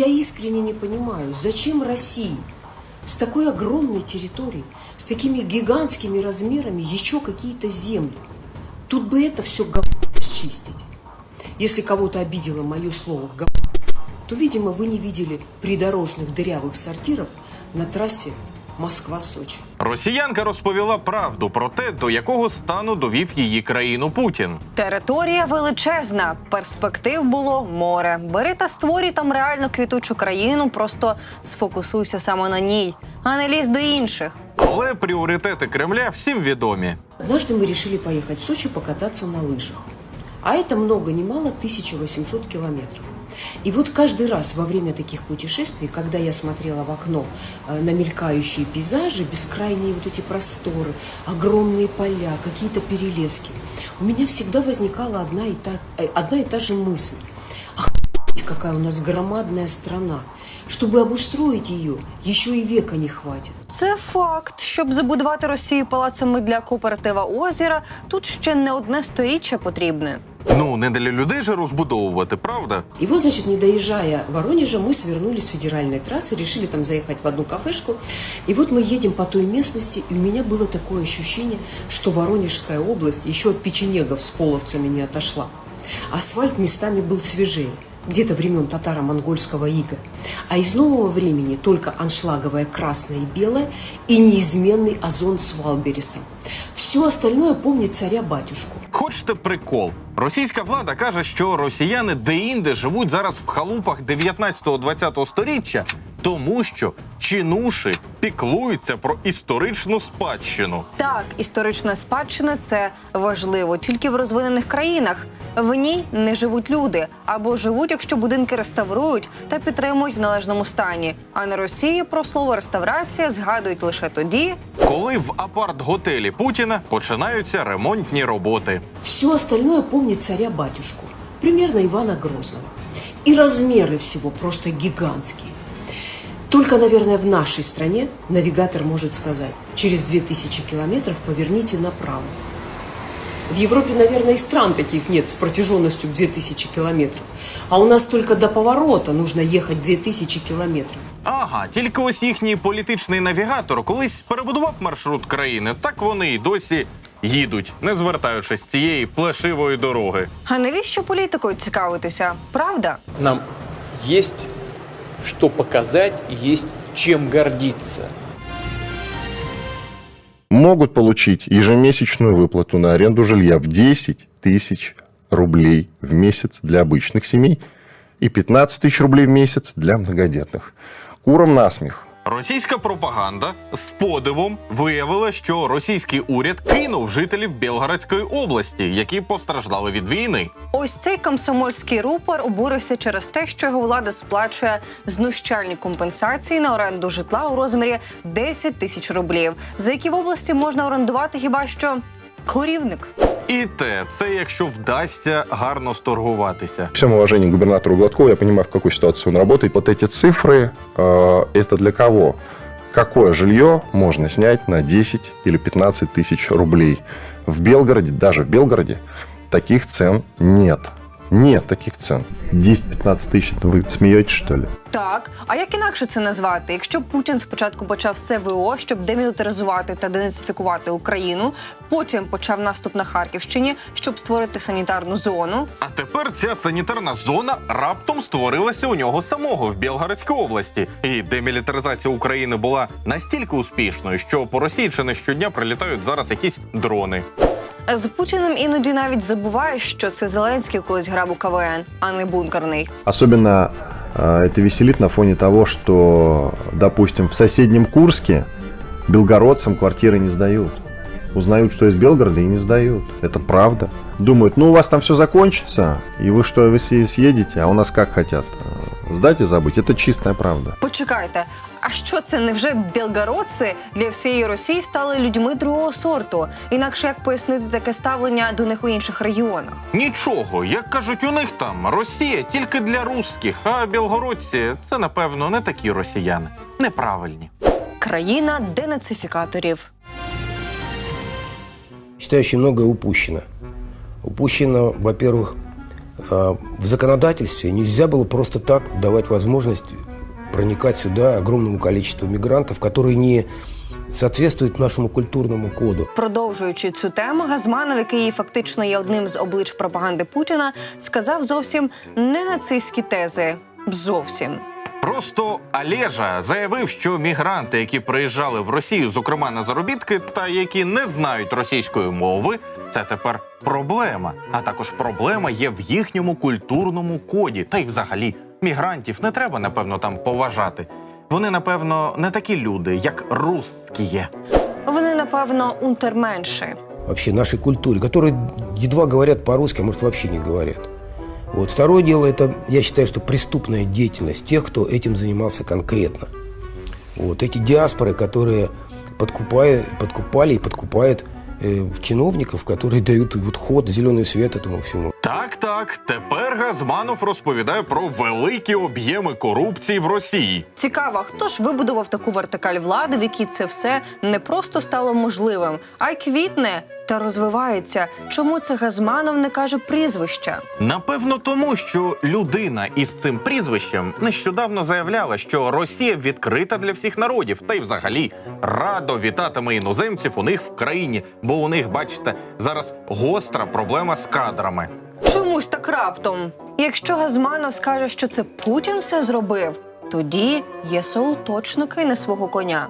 Я искренне не понимаю, зачем России с такой огромной территорией, с такими гигантскими размерами еще какие-то земли. Тут бы это все счистить. Если кого-то обидело мое слово «говно», то, видимо, вы не видели придорожных дырявых сортиров на трассе Москва-Сочи. Росіянка розповіла правду про те, до якого стану довів її країну Путін. Територія величезна, перспектив було море. Бери та створюй там реально квітучу країну, просто сфокусуйся саме на ній, а не лізь до інших. Але пріоритети Кремля всім відомі. Однажды мы решили поехать в Сочи покататься на лыжах. А это много ни мало 1800 километров. И вот каждый раз во время таких путешествий, когда я смотрела в окно э, на мелькающие пейзажи, бескрайние вот эти просторы, огромные поля, какие-то перелески, у меня всегда возникала одна и та, э, одна и та же мысль. Охуеть, какая у нас громадная страна. Чтобы обустроить ее, еще и века не хватит. Це факт. Щоб забудувати Росію палацами для кооператива озера, тут ще не одне сторіччя потрібне. Ну, не для людей же розбудовувати, правда? И вот, значит, не доезжая Воронежа, мы свернули с федеральной трассы, решили там заехать в одну кафешку. И вот мы едем по той местности, и у меня было такое ощущение, что Воронежская область еще от печенегов с половцами не отошла. Асфальт местами был свежее, где-то времен татаро-монгольского ига. А из нового времени только аншлаговое красное и белое и неизменный озон с Валбересом. Все остальное помнит царя-батюшку. Хочете прикол? Російська влада каже, що росіяни деінде живуть зараз в халупах 19-20 сторіччя, тому що чинуші піклуються про історичну спадщину. Так, історична спадщина це важливо тільки в розвинених країнах. В ній не живуть люди або живуть, якщо будинки реставрують та підтримують в належному стані. А на Росії про слово реставрація згадують лише тоді, Коли в апарт-готелі Путіна починаються ремонтні роботи. Все остальное помнит царя-батюшку, примерно Ивана Грозного. И размеры всего просто гигантские. Только, наверное, в нашей стране навигатор может сказать, через 2000 километров поверните направо. В Европе, наверное, и стран таких нет с протяженностью в 2000 километров. А у нас только до поворота нужно ехать 2000 километров. Ага, тільки ось їхній політичний навігатор колись перебудував маршрут країни, так вони й досі їдуть, не звертаючись з цієї плешивої дороги. а навіщо політикою цікавитися? Правда? Нам есть что показать есть чем гордиться. могут получить ежемесячную выплату на аренду жилья в 10 тысяч рублей в месяц для обычных семей и 15 тысяч рублей в месяц для многодетных. Курам насмех. Російська пропаганда з подивом виявила, що російський уряд кинув жителів Білгородської області, які постраждали від війни. Ось цей комсомольський рупор обурився через те, що його влада сплачує знущальні компенсації на оренду житла у розмірі 10 тисяч рублів, за які в області можна орендувати хіба що корівник. І те, це якщо вдасться гарно сторгуватися. Всем уважении к губернатору Гладкову, я понимаю, в какой ситуации он работает. Вот эти цифры, э, это для кого? Какое жилье можно снять на 10 или 15 тысяч рублей? В Белгороде, даже в Белгороде, таких цен нет. Нет таких цен. 10-15 тысяч, это вы смеетесь, что ли? Так, а як інакше це назвати? Якщо Путін спочатку почав СВО, щоб демілітаризувати та денацифікувати Україну, потім почав наступ на Харківщині, щоб створити санітарну зону. А тепер ця санітарна зона раптом створилася у нього самого в Білгородській області. І демілітаризація України була настільки успішною, що по Росії чи не щодня прилітають зараз якісь дрони. З Путіним іноді навіть забуваєш, що це Зеленський колись грав у КВН, а не бункерний. Особенно э, это веселит на фоне того, что, допустим, в соседнем Курске белгородцам квартиры не сдают. Узнают, что из Белгорода и не сдают. Это правда. Думают, ну у вас там все закончится, и вы что, вы все съедете, а у нас как хотят? Э, Сдать и забыть. Это чистая правда. Почекайте, а що це невже білгородці для всієї Росії стали людьми другого сорту? Інакше як пояснити таке ставлення до них у інших регіонах? Нічого, як кажуть, у них там Росія тільки для русських, а білгородці це напевно не такі росіяни. Неправильні. Країна денацифікаторів. Считаю, очень многое упущено. Упущено, во-первых, а, в законодательстве нельзя было просто так давать возможность проникать сюда огромному количеству мигрантов, которые не соответствують нашому культурному коду. Продовжуючи цю тему, Газманов, який фактично є одним з облич пропаганди Путіна, сказав зовсім не нацистські тези. Зовсім. Просто Олежа заявив, що мігранти, які приїжджали в Росію, зокрема на заробітки, та які не знають російської мови, це тепер проблема. А також проблема є в їхньому культурному коді. Та й взагалі мігрантів не треба, напевно, там поважати. Вони, напевно, не такі люди, як русські. Вони, напевно, унтерменші. вообще нашей культуре, которые едва говорят по-русски, а может вообще не говорят. Вот. Второе дело, это, я считаю, что преступная деятельность тех, кто этим занимался конкретно. Вот. Эти диаспоры, которые подкупая, подкупали и подкупают э, чиновников, которые дают вот ход, зеленый свет этому всему. Так, так, тепер Газманов розповідає про великі об'єми корупції в Росії. Цікаво, хто ж вибудував таку вертикаль влади, в якій це все не просто стало можливим, а й квітне та розвивається. Чому це Газманов не каже прізвища? Напевно, тому що людина із цим прізвищем нещодавно заявляла, що Росія відкрита для всіх народів, та й взагалі радо вітатиме іноземців у них в країні, бо у них, бачите, зараз гостра проблема з кадрами. Чомусь так раптом. Якщо Газманов скаже, що це Путін все зробив, тоді ЄСОУ точно кине свого коня.